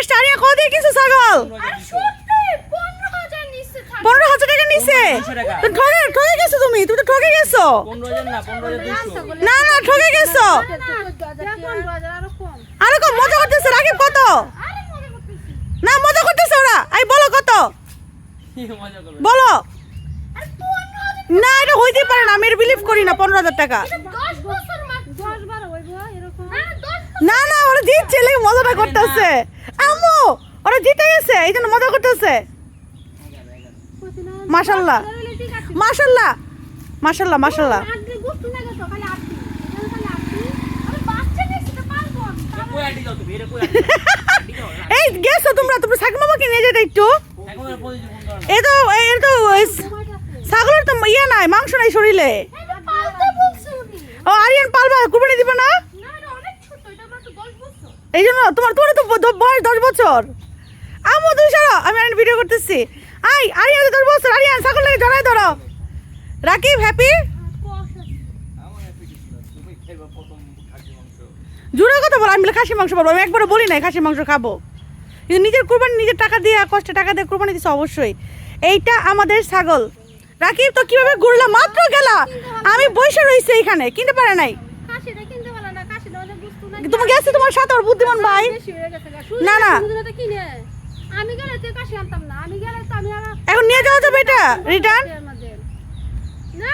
এসছে। আরিয়া কত কিনছো ছাগল? পনেরো হাজার টাকা নিছে ঠকে ঠকে গেছো তুমি? তুমি তো ঠকে গেছো? না না না ঠকে গেছো। আরও কম। মজা করতেছে রাকিব কত? না মজা করতেছে ওরা। আই বলো কত? বলো। না এটা হইতেই পারে না আমি বিলিভ করি না পনেরো হাজার টাকা না লেগে মজাটা করতেছে। আম্মু ওরা জিতে গেছে এই জন্য মজা করতেছে। মাশাল্লাহ। মাশাল্লাহ। মাশাল্লাহ মাশাল্লাহ। এই গেছো তোমরা তোমরা সাকিব মামাকে নিয়ে যেতে একটু। এই তো এই তো ছাগলের তো ইয়ে নাই মাংস নাই শরীরে। ও আরিয়ান পালবা কুরবানি দিবে না? এই জন্য তোমার তোমার তো বয়স দশ বছর। আমু তুই সরো, আমি আরিয়ান ভিডিও করতেছি। আই, আরিয়ান দশ বছর, আরিয়ান, ছাগল লাগে জড়াই ধরো। রাকিব হ্যাপি জোরে কথা বলো, আমি খাসি মাংস পাবো আমি একবারও বলি নাই খাসি মাংস খাব। কিন্তু নিজের কোরবানি, নিজের টাকা দিয়ে, কষ্টে টাকা দিয়ে কোরবানি দিচ্ছে অবশ্যই। এইটা আমাদের ছাগল। রাকিব তো কীভাবে ঘুরলা? মাত্র গেলা। আমি বসে রইছি এইখানে, কিনতে পারে নাই। তুমি গেছো তোমার সাথে ওর বুদ্ধিমান ভাই? না, না। আমি গেলে তুই কাশি আনতাম না আমি গেলে তো আমি এখন নিয়ে যাওয়া যাবে এটা? রিটার্ন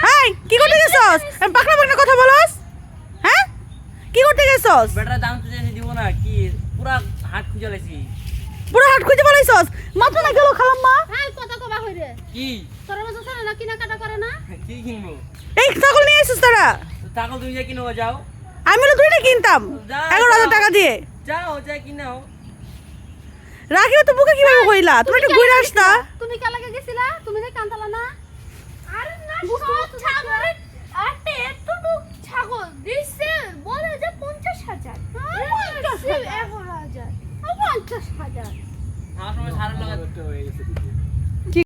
হাই কি করতে গেছস? পাকনা পাকনা কথা বলস। হ্যাঁ? কি করতে গেছস? বেটার দাম তো জানি দিব না কি পুরা হাট খুঁজে লাইছি। পুরো হাট খুঁজে বলাইছস মাত্র না গেল খালাম্মা? হ্যাঁ কথা কবা হইরে কি? তোর মতো ছাড়া না কিনা কাটা করে না? কি কিনবো? এই ছাগল নিয়ে এসেছিস তোরা? ছাগল তুমি যা কিনো যাও। আমি হলো দুইটা কিনতাম এগারো হাজার যাও। টাকা দিয়ে। যাও যা কিনাও রাখিও তো বুকে কীভাবে হইলা? তুমি একটু ঘুরে আসতা। তুমি কে লাগে গেছিলা? তুমি যে কান্তালা না? আরে না সব ছাগল আটে এতটুকু ছাগল। দিছে বলে যে পঞ্চাশ হাজার। এগারো হাজার। পঞ্চাশ হাজার। আমার সময় সারা লাগা